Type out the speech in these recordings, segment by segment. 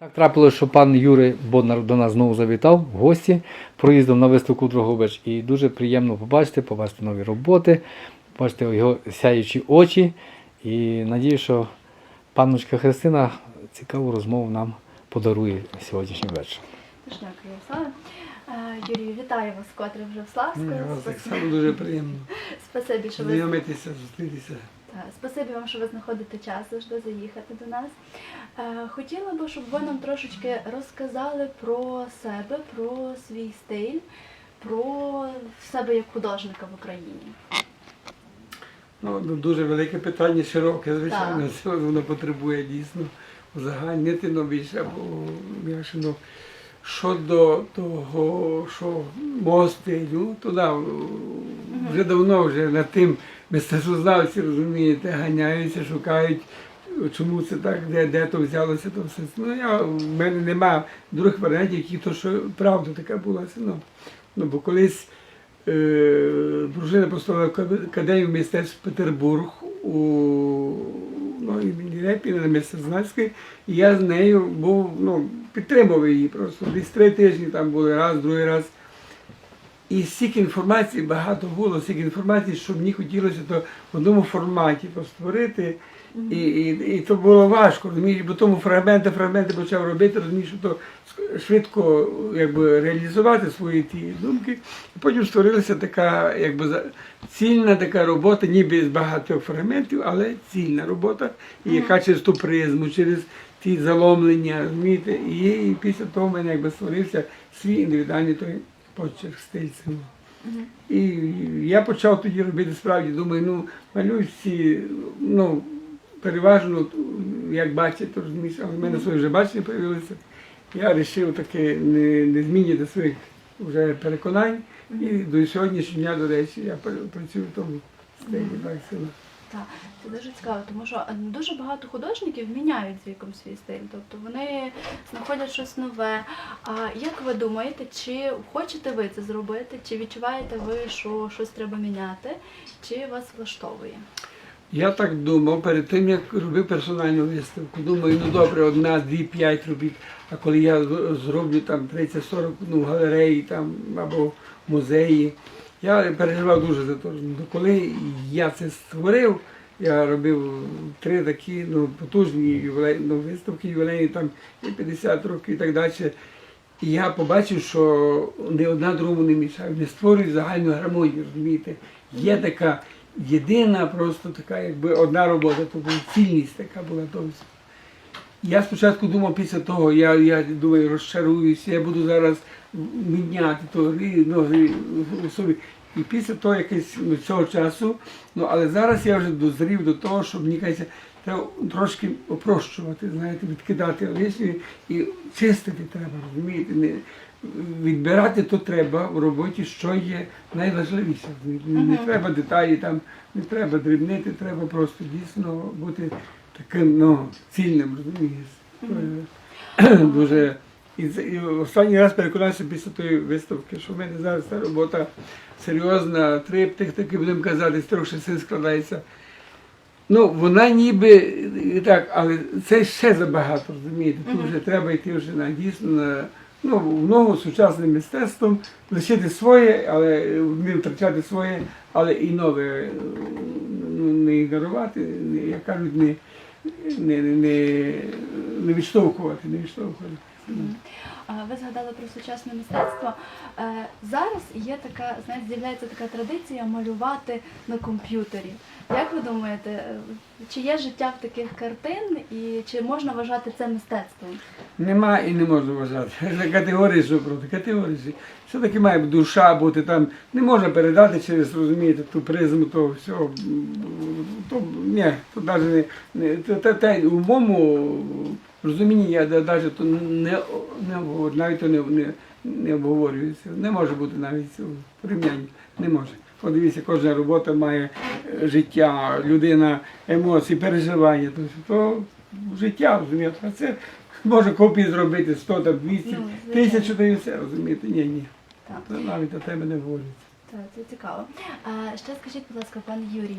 Так трапилося, що пан Юрій Боднар до нас знову завітав в гості, проїздив на виставку Дрогобич. І дуже приємно побачити, побачити нові роботи, побачити його сяючі очі. І надію, що панночка Христина цікаву розмову нам подарує сьогоднішній вечір. Тож дякую, Слава. Е, Юрію, вітаю вас вкотре вже в Славську. Ні, так само дуже приємно Спасибі, що ви знайомитися, зустрітися. Так, спасибі вам, що ви знаходите час завжди заїхати до нас. Е, Хотіла би, щоб ви нам трошечки розказали про себе, про свій стиль, про себе як художника в Україні. Ну, ну, дуже велике питання, широке, звичайно, це воно потребує дійсно узагальнити ну, більше або м'яше. Ну, щодо того, що мого стилю, то да, вже давно вже над тим мистецтвознавці, розумієте, ганяються, шукають, чому це так, де, де то взялося, то все. Ну, я, в мене нема других варіантів, які то, що правда така була. Ну, ну, бо колись е, дружина Акад- академію мистецтв Петербург у ну, імені Репіна на мистецтвознавській, і я з нею був, ну, підтримував її просто. Десь три тижні там були раз, другий раз. І стільки інформації багато було, стільки інформації, що мені хотілося то в одному форматі то створити. І, і, і то було важко, розумієш, бо тому фрагменти, фрагменти почав робити, розумієш, що то швидко якби, реалізувати свої ті думки. І потім створилася така якби, цільна така робота, ніби з багатьох фрагментів, але цільна робота, і яка через ту призму, через ті заломлення, розумієте, і, і після того в мене якби створився свій індивідуальний той почерк, стиль цього. І я почав тоді робити справді, думаю, ну малюй всі, ну, переважно, як бачите, розумієш, але в мене своє вже бачення з'явилося. Я вирішив таки не, не змінювати своїх вже переконань. І до сьогоднішнього дня, до речі, я працюю в тому стилі, так сила. Так, це дуже цікаво, тому що е, дуже багато художників міняють з віком свій стиль. Тобто вони знаходять щось нове. А як ви думаєте, чи хочете ви це зробити, чи відчуваєте ви, що щось треба міняти, чи вас влаштовує? Я так думав перед тим, як робив персональну виставку. Думаю, ну добре, одна, дві, п'ять робіт. А коли я зроблю там 30-40 ну, галереї там, або музеї, я переживав дуже за те. Ну, коли я це створив, я робив три такі ну, потужні ювілей, ну, виставки ювілейні, там і 50 років і так далі. І я побачив, що не одна другому не мішає, не створюють загальну гармонію, розумієте? Є така єдина, просто така, якби одна робота, тобто цільність така була то. Я спочатку думав після того, я, я думаю, розчаруюся, я буду зараз міняти то рі- ну, у собі. І після того якось ну, цього часу, ну але зараз я вже дозрів до того, щоб мені кажеться, треба трошки опрощувати, знаєте, відкидати лишнє і чистити треба, розумієте? Не, відбирати то треба в роботі, що є найважливіше. Не, не треба деталі там, не треба дрібнити, треба просто дійсно бути таким ну, цільним, розумієш. Дуже. І, і останній раз переконався після тої виставки, що в мене зараз ця робота серйозна, триптих, таки будемо казати, з трьох частин складається. Ну, вона ніби і так, але це ще забагато, розумієте. Тут вже треба йти вже на дійсно на ну, в ногу сучасним мистецтвом, лишити своє, але втрачати своє, але і нове ну, не ігнорувати, як кажуть, не, не, не, не відштовхувати, не відштовхувати. Ви згадали про сучасне мистецтво. Е, Зараз є така, знаєте, з'являється така традиція малювати на комп'ютері. Як ви думаєте, е, чи є життя в таких картин і чи можна вважати це мистецтвом? Нема і не можна вважати. Це категорії, що проти категорії. Все-таки має душа бути там. Не можна передати через, розумієте, ту призму того всього. То, ні, то навіть не, не то, те, те, у розумінні я навіть то не, не обговорю, навіть то не, не, не обговорюється. Не може бути навіть цього порівняння. Не може. Подивіться, кожна робота має е, життя, людина, емоції, переживання. То, то життя, розумієте. А це може копії зробити 100 там 200, Ну, тисячу та і все, розумієте? Ні, ні. Так. Це навіть до тебе не говориться. Так, це цікаво. А, ще скажіть, будь ласка, пане Юрій,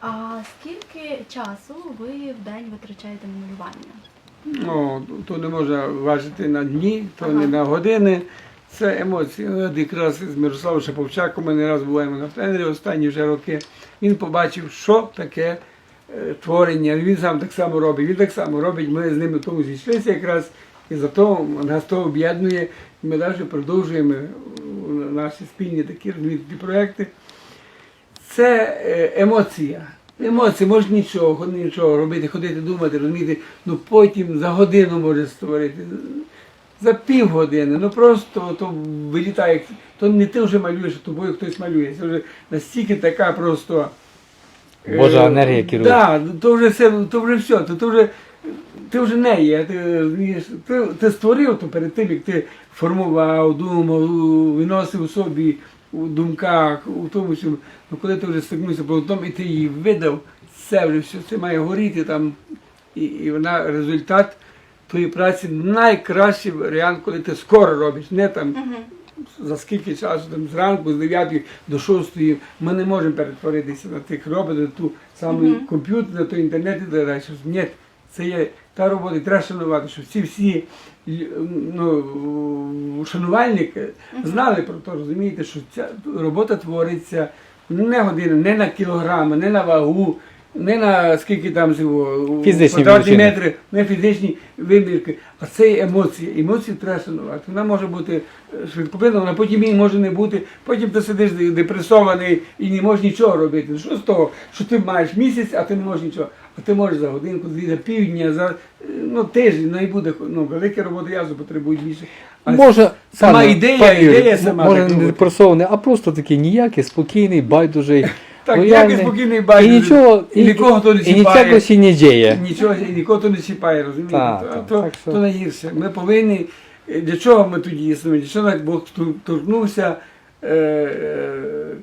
а скільки часу ви в день витрачаєте на малювання? Ну, то не можна важити на дні, то Ага. не на години. Це емоції. От якраз з Мирославом Шаповчаком ми не раз буваємо на тренері останні вже роки. Він побачив, що таке е, творення. Він сам так само робить. Він так само робить. Ми з ними тому зійшлися якраз. І зато нас то об'єднує. Ми далі продовжуємо наші спільні такі проекти. Це е, емоція. Емоції, може нічого, нічого робити, ходити, думати, розуміти, ну потім за годину може створити, за півгодини, ну просто то вилітає, то не ти вже малюєш, а тобою хтось малює. Це вже настільки така просто. е, Божа енергія керує. Да, то вже все, то вже все, то, то вже. Ти вже не є, ти, ти, ти створив то перед тим, як ти формував, думав, виносив у собі у думках, у тому, що ну, коли ти вже стикнувся потім і ти її видав, це вже все, це має горіти там. І, і вона результат твоєї праці найкращий варіант, коли ти скоро робиш, не там за скільки часу, там зранку, з 9 до 6 ми не можемо перетворитися на тих роботів, на ту саму Мгм. комп'ютер, на той інтернет і далі. Ні, це є та робота, і треба шанувати, що всі всі ну, шанувальники знали про те, розумієте, що ця робота твориться не година, не на кілограми, не на вагу. Не на скільки там зього, Фізичні квадратні величини. метри, не фізичні вимірки, а це є емоції. Емоції треба шанувати. Вона може бути е, швидкоплинна, вона потім її може не бути. Потім ти сидиш депресований і не можеш нічого робити. Ну, Що з того, що ти маєш місяць, а ти не можеш нічого. А ти можеш за годинку, дві, за півдня, за е, ну, тиждень, ну і буде ну, велика робота, я потребую більше. А Може, сама пане- ідея, пане Юрій, ідея сама може не депресований, а просто такий ніякий, спокійний, байдужий. Так, лояльний. ніякий спокійний І нічого, І нікого то не і чіпає. нічого не діє. Нічого і нікого то не чіпає, розумієте? Так, то, так, то, так що- то найгірше. Ми повинні. е, Для чого ми тоді існуємо? Для чого навіть Бог ту- торкнувся е, е,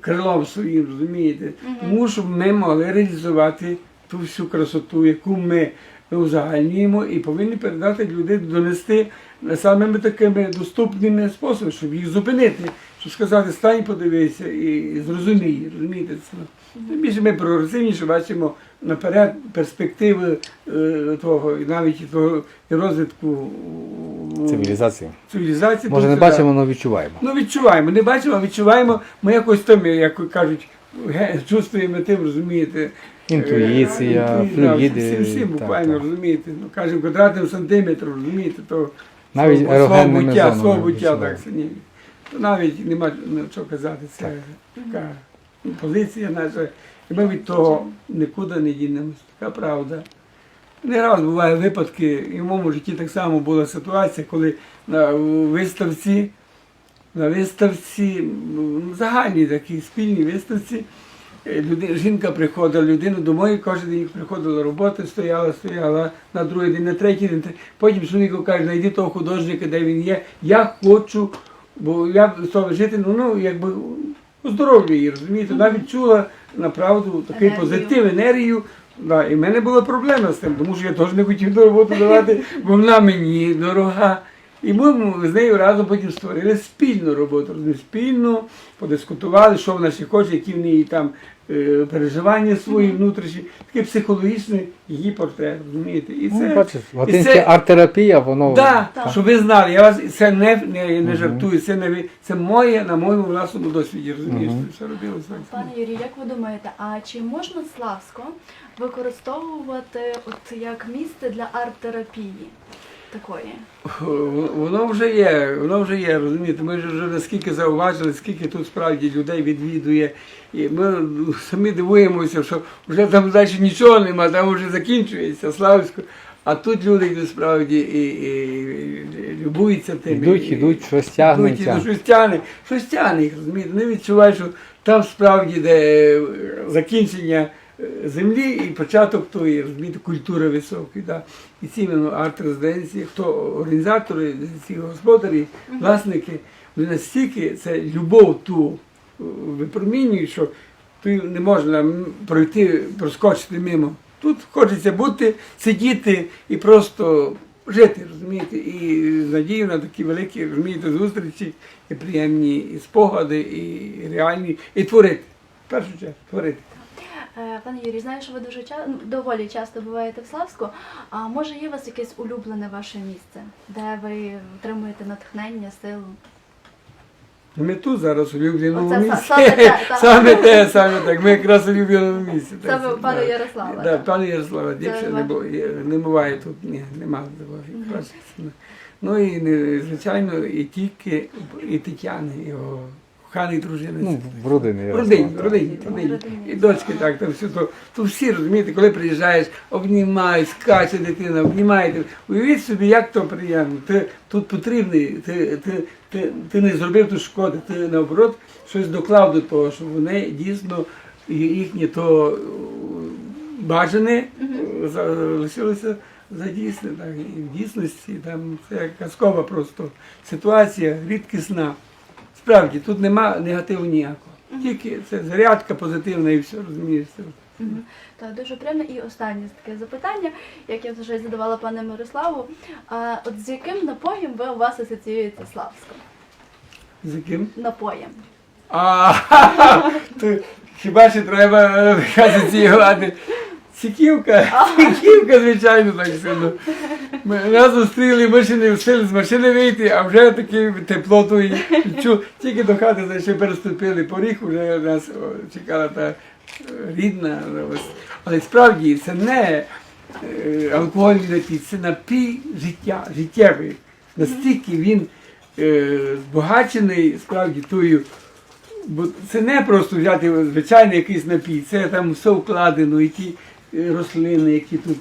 крилом своїм, розумієте? Тому що ми могли реалізувати ту всю красоту, яку ми узагальнюємо, і повинні передати людей, донести самими такими доступними способами, щоб їх зупинити, щоб сказати, стань, подивися і, зрозумій, розумієте це. Тим Більше ми прогресивніше бачимо наперед перспективи е, того, і навіть того і розвитку у- Цивілізацію. цивілізації. Може не тому що, бачимо, але відчуваємо. Ну відчуваємо, не бачимо, а відчуваємо. Ми якось там, як кажуть, ге- чувствуємо тим, розумієте. Інтуїція, е, флюїди, Всі, всі так, буквально так. розумієте. Ну, кажемо, квадратним сантиметром, розумієте, то Навіть свого, свого ерогенними буття, зонами свого буття, відчуваємо. так, це ні. Навіть нема що казати, це така позиція наша. І ми від того нікуди не дінемось. Така правда. Не раз буває випадки, і в моєму житті так само була ситуація, коли на виставці, на виставці, загальній такій спільній виставці, е, люди, жінка приходила, людина домой, кожен день приходила робота, стояла, стояла на другий день, на третій день. Потім чоловіку каже, знайди того художника, де він є. Я хочу, бо я того жити, ну, ну якби оздоровлюю її, розумієте? Навіть чула направду такий Енергію. позитив, енергію. Да, і в мене була проблема з тим, тому що я теж не хотів до роботи давати, бо вона мені дорога. І ми з нею разом потім створили спільну роботу, спільно подискутували, що вона ще хоче, які в неї там е, переживання свої внутрішні, такий психологічний її портрет, розумієте? І Ну, це, бачиш, і латинська це- арт-терапія, воно. Да, Так. щоб ви знали, я вас це не, не, не жартую, це не ви- це моє на моєму власному досвіді, розумієш, це все робилося так. Пане Юрію, як ви думаєте, а чи можна Славсько використовувати от як місце для арт-терапії такої? Воно вже є, воно вже є, розумієте. Ми вже наскільки зауважили, скільки тут справді людей відвідує. І ми ну, самі дивуємося, що вже там далі нічого нема, там вже закінчується Славсько. А тут люди йдуть справді і, і, і любуються тим. Йдуть, йдуть, щось Йдуть, щось тягне, щось тягне їх, розумієте. Не відчуваєш, що там справді де закінчення е, землі і початок тої, розумієте, культури високої. Да. І ці іменно арт-резиденції, хто організатори, ці господарі, власники, вони настільки це любов ту е, випромінюють, що тут не можна пройти, проскочити мимо. Тут хочеться бути, сидіти і просто жити, розумієте, і з надією на такі великі, розумієте, зустрічі, і приємні і спогади, і реальні, і творити. В першу чергу, творити. Е, Пане Юрій, знаю, що ви дуже ча... ну, доволі часто буваєте в Славську. А може є у вас якесь улюблене ваше місце, де ви отримуєте натхнення, силу? Ми тут зараз у Любліному Оце місці. саме те. Саме те, саме так. Ми якраз у Любліному місці. Саме у пана. Ярослава, Да, пане Ярослава, якщо не, не буває тут, ні, нема такого. якраз. Ну і звичайно, і тільки і Тетяни, його коханий дружини. Ну, в родині. В родині, в родині, так. в родині. Родині. І дочки так, там все то. То всі розумієте, коли приїжджаєш, обнімаєш, скаче дитина, обнімаєте. Уявіть собі, як то приємно. Ти тут потрібний, ти, ти, ти, ти не зробив тут шкоди, ти наоборот щось доклав до того, щоб вони дійсно їхнє то е, бажане е, залишилося за дійсне. Так. І в дійсності там це казкова просто ситуація, рідкісна. Справді, тут нема негативу ніякого. Тільки це зарядка позитивна і все, розумієш. Мгм. Так, дуже приємно. І останнє таке запитання, як я вже задавала пану Мирославу. А, от з яким напоєм ви у вас асоціюєте Славську? З яким? Напоєм. А, то хіба ще треба е, асоціювати? Ціківка, ціківка, звичайно, так сильно. Ми нас зустріли, ми ще не встигли з машини вийти, а вже таке тепло то і відчув. Тільки до хати зайшли, переступили поріг, вже нас чекала та е, рідна. Але справді це не е, алкогольний напій, це напій життя, життєвий. Настільки він е, збагачений справді тою. Бо це не просто взяти звичайний якийсь напій, це там все вкладено, і ті рослини, які тут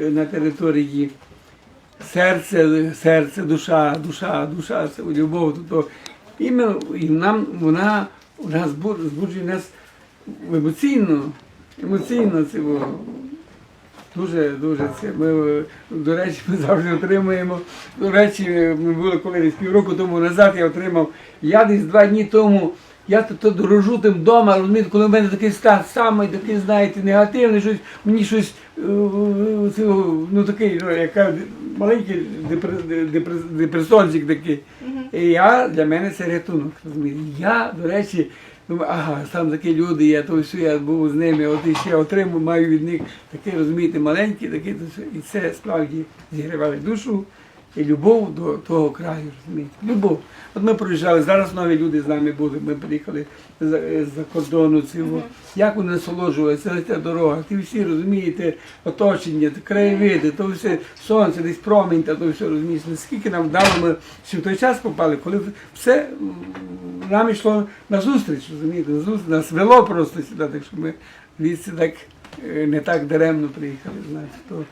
е, на території. Серце, серце, душа, душа, душа, це любов до того. Іменно і нам вона, вона збуджує нас емоційно, емоційно це. Дуже, дуже це. Ми, е, до речі, ми завжди отримуємо. До речі, ми були коли десь півроку тому назад, я отримав. Я десь два дні тому, я то, то дорожу тим вдома, розумієте, коли в мене такий стан самий такий, знаєте, негативний, щось, мені щось, е, е, ну такий, ну, яка маленький депре- депресончик такий. І я, для мене це рятунок. розумієте. Я, до речі, думаю, ага, там такі люди, я то все, я був з ними, от і ще отримав, маю від них такі, розумієте, маленькі, такі, то все. і це справді зігрівали душу і любов до того краю, розумієте. Любов. От ми проїжджали, зараз нові люди з нами були, ми приїхали з-за кордону цього. Як вони насолоджувалися, ця дорога, ті всі, розумієте, оточення, краєвиди, то все, сонце, десь промінь, та то все, розумієте, наскільки нам вдало, ми ще в той час попали, коли все нам йшло на зустріч, розумієте, на зустріч, нас вело просто сюди, так що ми звідси так е, не так даремно приїхали, знаєте, то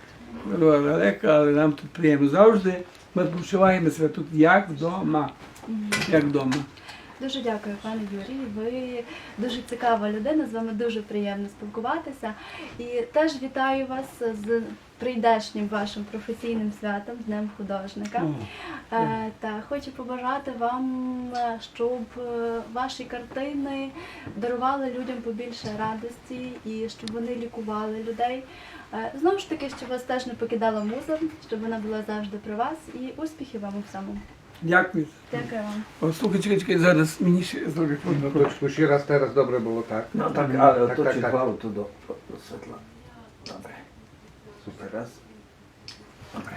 дорога далека, але нам тут приємно завжди. Ми почуваємо себе тут як вдома. Як вдома. Дуже дякую, пане Юрій. Ви дуже цікава людина, з вами дуже приємно спілкуватися. І теж вітаю вас з прийдешнім вашим професійним святом, Днем художника. Е, та хочу побажати вам, е, щоб е, ваші картини дарували людям побільше радості і щоб вони лікували людей. Е, Знову ж таки, щоб вас теж не покидала муза, щоб вона була завжди при вас і успіхів вам у всьому. Дякую. Дякую вам. О, слухай, чекай, чекай, зараз мені ще No фото. to już raz teraz dobre było, tak? No tak, ale tak, to tak, ci tak. gwałtu do, do раз.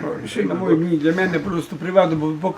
О, Ще на мою, для мене просто приватно, бо